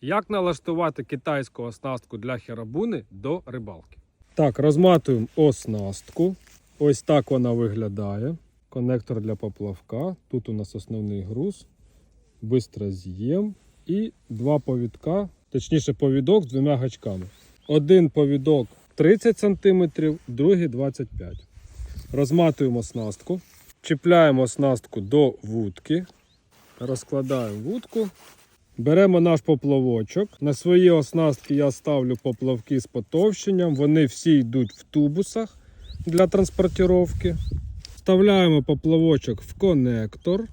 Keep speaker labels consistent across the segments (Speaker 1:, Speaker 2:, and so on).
Speaker 1: Як налаштувати китайську оснастку для херабуни до рибалки? Так, розматуємо оснастку. Ось так вона виглядає. Конектор для поплавка. Тут у нас основний груз, бистроз'єм і два повідка, точніше повідок з двома гачками. Один повідок 30 см, другий 25 Розматуємо оснастку, чіпляємо оснастку до вудки, розкладаємо вудку. Беремо наш поплавочок. На свої оснастки я ставлю поплавки з потовщенням. Вони всі йдуть в тубусах для транспортировки. Вставляємо поплавочок в конектор.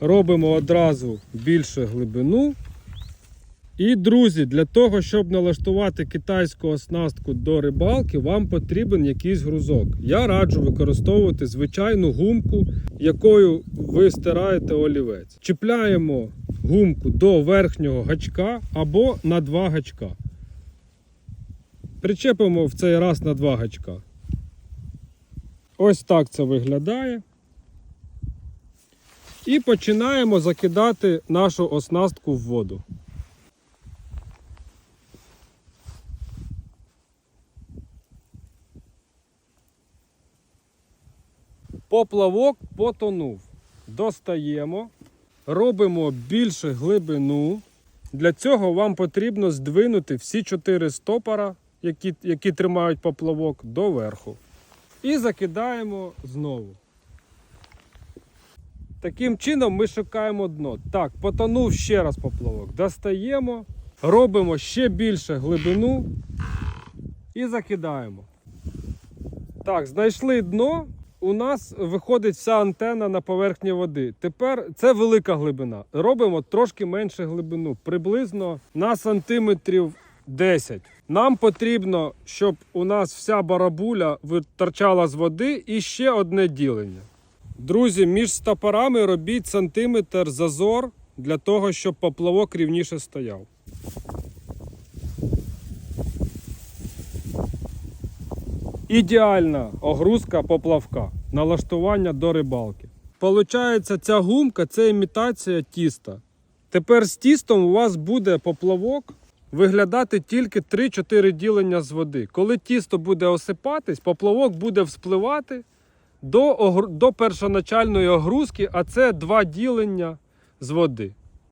Speaker 1: Робимо одразу більше глибину. І, друзі, для того, щоб налаштувати китайську оснастку до рибалки, вам потрібен якийсь грузок. Я раджу використовувати звичайну гумку, якою ви стираєте олівець. Чіпляємо гумку до верхнього гачка або на два гачка. Причепимо в цей раз на два гачка. Ось так це виглядає. І починаємо закидати нашу оснастку в воду. Поплавок потонув. Достаємо, робимо більше глибину. Для цього вам потрібно здвинути всі чотири стопора, які, які тримають поплавок, доверху. І закидаємо знову. Таким чином ми шукаємо дно. Так, потонув ще раз поплавок. Достаємо, робимо ще більше глибину і закидаємо. Так, знайшли дно. У нас виходить вся антенна на поверхні води. Тепер це велика глибина. Робимо трошки менше глибину, приблизно на сантиметрів 10. Нам потрібно, щоб у нас вся барабуля торчала з води і ще одне ділення. Друзі, між стопорами робіть сантиметр зазор для того, щоб поплавок рівніше стояв. Ідеальна огрузка поплавка. Налаштування до рибалки. Получається, ця гумка це імітація тіста. Тепер з тістом у вас буде поплавок виглядати тільки 3-4 ділення з води. Коли тісто буде осипатись, поплавок буде вспливати до, до першоначальної огрузки, а це два ділення з води.